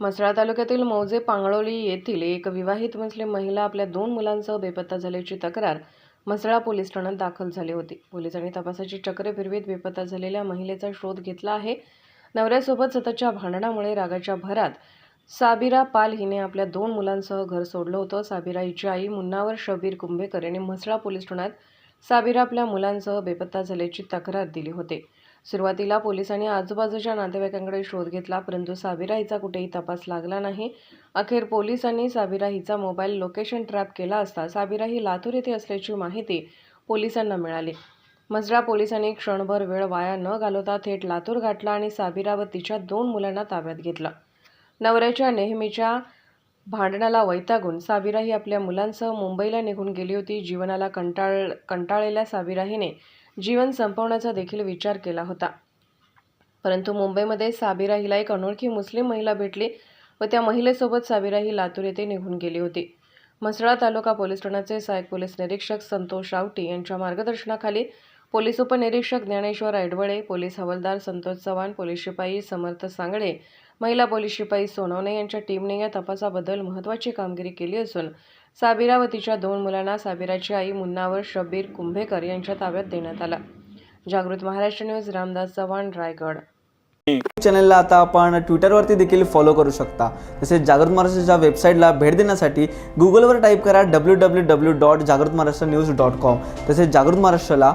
म्हसळा तालुक्यातील मौजे पांगळोली येथील एक विवाहित मुस्लिम महिला आपल्या दोन मुलांसह बेपत्ता झाल्याची तक्रार म्हसळा पोलीस ठाण्यात दाखल झाली होती. पोलिसांनी तपासाची चक्रे फिरवीत बेपत्ता झालेल्या महिलेचा शोध घेतला आहे. नवऱ्यासोबत सततच्या भांडणामुळे रागाच्या भरात साबिरा पाल हिने आपल्या दोन मुलांसह घर सोडलं होतं. साबिरा हिची आई मुन्नावर शबीर कुंभेकर यांनी म्हसळा पोलीस ठाण्यात साबिरा आपल्या मुलांसह बेपत्ता झाल्याची तक्रार दिली होती. सुरुवातीला पोलिसांनी आजूबाजूच्या नातेवाईकांकडे शोध घेतला परंतु साबिरा हिचा कुठेही तपास लागला नाही. अखेर पोलिसांनी साबिरा हिचा मोबाईल लोकेशन ट्रॅप केला असता साबिरा ही लातूर येथे असल्याची माहिती पोलिसांना मिळाली. मजरा पोलिसांनी क्षणभर वेळ वाया न घालवता थेट लातूर गाठला आणि साबिरा व तिच्या दोन मुलांना ताब्यात घेतलं. नवऱ्याच्या नेहमीच्या भांडणाला वैतागून साबिरा ही आपल्या मुलांसह मुंबईला निघून गेली होती. जीवनाला कंटाळ कंटाळलेल्या साबिरा हिने जीवन संपवण्याचा देखील विचार केला होता. परंतु मुंबईमध्ये साबिरा हिला एक अनोळखी मुस्लिम महिला भेटली व त्या महिलेसोबत साबिरा ही लातूर येथे निघून गेली होती. म्हसळा तालुका पोलीस ठाण्याचे सहाय्यक पोलीस निरीक्षक संतोष रावटी यांच्या मार्गदर्शनाखाली पोलीस उपनिरीक्षक ज्ञानेश्वर ऐडवळे पोलीस हवालदार संतोष चव्हाण पोलीस शिपाई समर्थ सांगळे महिला पोलीस शिपाई सोनवणे यांच्या टीमने या तपासाबद्दल महत्त्वाची कामगिरी केली असून साबिरा व तिच्या दोन मुलांना साबिराची आई मुन्नावर शबीर कुंभेकर यांच्या ताब्यात देण्यात आला. जागृत महाराष्ट्र न्यूज रामदास चव्हाण रायगड. चॅनलला आता आपण ट्विटरवरती देखील फॉलो करू शकता. तसेच जागृत महाराष्ट्राच्या वेबसाईटला भेट देण्यासाठी गुगलवर टाईप करा डब्ल्यू डब्ल्यू डब्ल्यू डॉट जागृत महाराष्ट्र न्यूज डॉट कॉम तसेच जागृत महाराष्ट्राला